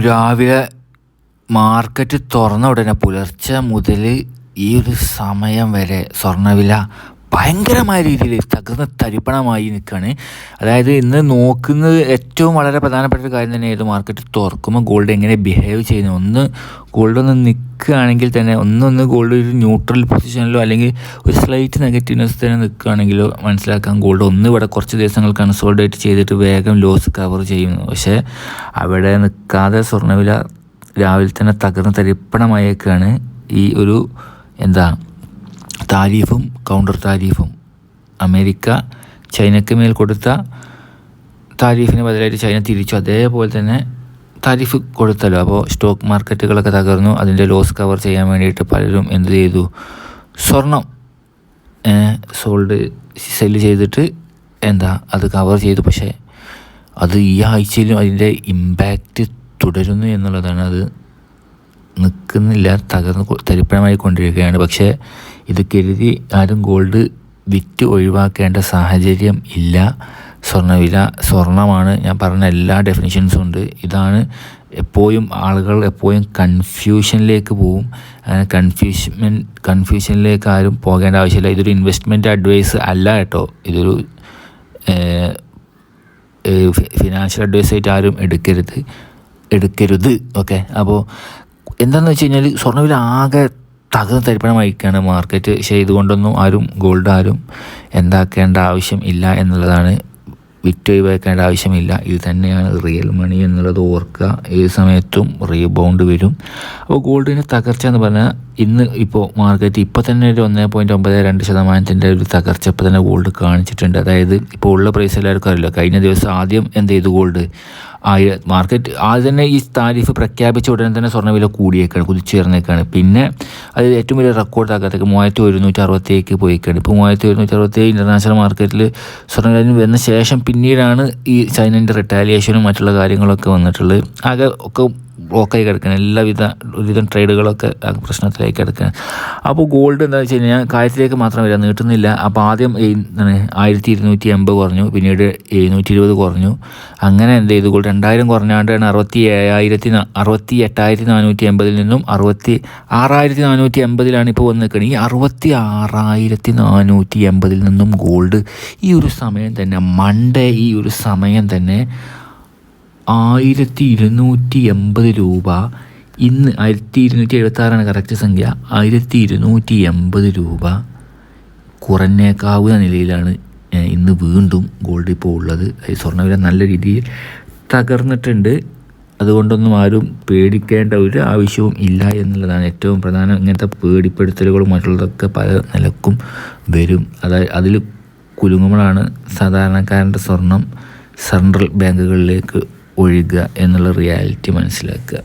രാവിലെ മാർക്കറ്റ് തുറന്ന ഉടനെ പുലർച്ചെ മുതൽ ഈ ഒരു സമയം വരെ സ്വർണവില ഭയങ്കരമായ രീതിയിൽ തകർന്ന് തരിപ്പണമായി നിൽക്കുകയാണ്. അതായത് ഇന്ന് നോക്കുന്നത് ഏറ്റവും വളരെ പ്രധാനപ്പെട്ട ഒരു കാര്യം തന്നെയായിരുന്നു മാർക്കറ്റ് തുറക്കുമ്പോൾ ഗോൾഡ് എങ്ങനെ ബിഹേവ് ചെയ്യുന്നു ഒന്ന് ഗോൾഡ് ഒന്ന് നിൽക്കുകയാണെങ്കിൽ തന്നെ ഒന്നൊന്ന് ഗോൾഡ് ഒരു ന്യൂട്രൽ പൊസിഷനിലോ അല്ലെങ്കിൽ ഒരു സ്ലൈറ്റ് നെഗറ്റീവ്നെസ് തന്നെ നിൽക്കുകയാണെങ്കിലോ മനസ്സിലാക്കാം ഗോൾഡ് ഒന്ന് ഇവിടെ കുറച്ച് ദിവസങ്ങൾ കൺസോൾഡേറ്റ് ചെയ്തിട്ട് വേഗം ലോസ് കവർ ചെയ്യുന്നു പക്ഷേ അവിടെ നിൽക്കാതെ സ്വർണവില രാവിലെ തന്നെ തകർന്ന് തരിപ്പണമായേക്കാണ് ഈ ഒരു എന്താ താരീഫും കൗണ്ടർ താരീഫും. അമേരിക്ക ചൈനയ്ക്ക് മേൽ കൊടുത്ത താരീഫിന് ബദലായിട്ട് ചൈന തിരിച്ചു. അതേപോലെ തന്നെ താരിഫ് കൊടുത്തല്ലോ. അപ്പോൾ സ്റ്റോക്ക് മാർക്കറ്റുകളൊക്കെ തകർന്നു. അതിന്റെ ലോസ് കവർ ചെയ്യാൻ വേണ്ടിയിട്ട് പലരും എന്ത് ചെയ്തു? സ്വർണം സോൾഡ് സെല്ല് ചെയ്തിട്ട് എന്താ അത് കവർ ചെയ്തു. പക്ഷേ അത് ഈ ആഴ്ചയിലും അതിന്റെ ഇമ്പാക്റ്റ് തുടരുന്നു എന്നുള്ളതാണ്. അത് നിൽക്കുന്നില്ല. തകർന്ന് തരിപ്പണമായി കൊണ്ടിരിക്കുകയാണ്. പക്ഷേ ഇത് കരുതി ആരും ഗോൾഡ് വിറ്റ് ഒഴിവാക്കേണ്ട സാഹചര്യം ഇല്ല. സ്വർണവില സ്വർണമാണ് ഞാൻ പറഞ്ഞ എല്ലാ ഡെഫിനിഷൻസും ഉണ്ട്. ഇതാണ് എപ്പോഴും ആളുകൾ എപ്പോഴും കൺഫ്യൂഷനിലേക്ക് പോവും. അങ്ങനെ കൺഫ്യൂഷൻ കൺഫ്യൂഷനിലേക്ക് ആരും പോകേണ്ട ആവശ്യമില്ല. ഇതൊരു ഇൻവെസ്റ്റ്മെന്റ് അഡ്വൈസ് അല്ല കേട്ടോ. ഇതൊരു ഫിനാൻഷ്യൽ അഡ്വൈസ് ആയിട്ട് ആരും എടുക്കരുത്. എടുക്കരുത്. ഓക്കെ? അപ്പോൾ എന്താണെന്ന് വെച്ച് കഴിഞ്ഞാൽ സ്വർണവില ആകെ തകർന്ന് തരിപ്പണമായിരിക്കുകയാണ് മാർക്കറ്റ് പക്ഷേ ഇതുകൊണ്ടൊന്നും ആരും ഗോൾഡ് ആരും എന്താക്കേണ്ട ആവശ്യം ഇല്ല എന്നുള്ളതാണ് വിറ്റ് ഒഴിവാക്കേണ്ട ആവശ്യമില്ല. ഇത് തന്നെയാണ് റിയൽ മണി എന്നുള്ളത് ഓർക്കുക. ഏത് സമയത്തും റീബൗണ്ട് വരും. അപ്പോൾ ഗോൾഡിന്റെ തകർച്ച എന്ന് പറഞ്ഞാൽ ഇന്ന് ഇപ്പോൾ മാർക്കറ്റ് ഇപ്പോൾ തന്നെ ഒരു ഒന്നേ പോയിന്റ് ഒമ്പത് രണ്ട് ശതമാനത്തിന്റെ ഒരു തകർച്ച ഇപ്പോൾ തന്നെ ഗോൾഡ് കാണിച്ചിട്ടുണ്ട്. അതായത് ഇപ്പോൾ ഉള്ള പ്രൈസ് എല്ലാവർക്കും അറിയില്ല? കഴിഞ്ഞ ദിവസം ആദ്യം എന്ത് ചെയ്തു ഗോൾഡ് ആയ മാർക്കറ്റ് ആദ്യം തന്നെ ഈ താരിഫ് പ്രഖ്യാപിച്ച ഉടനെ തന്നെ സ്വർണവില കൂടിയേക്കാണ് കുതിച്ചുയർന്നേക്കാണ്. പിന്നെ അത് ഏറ്റവും വലിയ റെക്കോർഡ് ആക്കാത്തേക്ക് മൂവായിരത്തി ഒരുന്നൂറ്റി അറുപത്തേക്ക് പോയിക്കാണ്. ഇപ്പോൾ മൂവായിരത്തി ഒരുന്നൂറ്റി അറുപത്തേഴ് ഇന്റർനാഷണൽ മാർക്കറ്റിൽ സ്വർണവില വന്ന ശേഷം പിന്നീടാണ് ഈ ചൈനന്റെ റിട്ടാലിയേഷനും മറ്റുള്ള കാര്യങ്ങളൊക്കെ വന്നിട്ടുള്ളത്. ആകെ ഒക്കെ ബ്ലോക്കായി കിടക്കുകയാണ് എല്ലാവിധ ഒരുവിധം ട്രേഡുകളൊക്കെ പ്രശ്നത്തിലേക്ക് കിടക്കുകയാണ് അപ്പോൾ ഗോൾഡ് എന്താ വെച്ച് കഴിഞ്ഞാൽ കാര്യത്തിലേക്ക് മാത്രം വരാം നീട്ടുന്നില്ല. അപ്പോൾ ആദ്യം എന്താണ് ആയിരത്തി ഇരുന്നൂറ്റി എൺപത് കുറഞ്ഞു പിന്നീട് എഴുന്നൂറ്റി ഇരുപത് കുറഞ്ഞു. അങ്ങനെ എന്ത് ചെയ്തു? ഗോൾഡ് രണ്ടായിരം കുറഞ്ഞാണ്ടാണ് അറുപത്തി ഏഴായിരത്തി അറുപത്തി എട്ടായിരത്തി നാനൂറ്റി എൺപതിൽ നിന്നും അറുപത്തി ആറായിരത്തി നാനൂറ്റി എൺപതിലാണ് ഇപ്പോൾ വന്ന് നിൽക്കുന്നത് ഈ അറുപത്തി ആറായിരത്തി നാനൂറ്റി എൺപതിൽ നിന്നും ഗോൾഡ് ഈ ഒരു സമയം തന്നെ മൺഡേ ഈ ഒരു സമയം തന്നെ ആയിരത്തി ഇരുന്നൂറ്റി എൺപത് രൂപ. ഇന്ന് ആയിരത്തി ഇരുന്നൂറ്റി എഴുപത്താറാണ് കറക്റ്റ് സംഖ്യ. ആയിരത്തി ഇരുന്നൂറ്റി എൺപത് രൂപ. കുറഞ്ഞേക്കാവുന്ന നിലയിലാണ് ഇന്ന് വീണ്ടും ഗോൾഡ് ഇപ്പോൾ ഉള്ളത്. സ്വർണവില നല്ല രീതിയിൽ തകർന്നിട്ടുണ്ട്. അതുകൊണ്ടൊന്നും ആരും പേടിക്കേണ്ട ഒരു ആവശ്യവും ഇല്ല എന്നുള്ളതാണ് ഏറ്റവും പ്രധാനം. ഇങ്ങനത്തെ പേടിപ്പെടുത്തലുകളും മറ്റുള്ളതൊക്കെ പല നിലക്കും വരും. അതായത് അതിൽ കുലുങ്ങുമ്പോഴാണ് സാധാരണക്കാരന്റെ സ്വർണം സെൻട്രൽ ബാങ്കുകളിലേക്ക് ഒഴുകുക എന്നുള്ള റിയാലിറ്റി മനസ്സിലാക്കുക.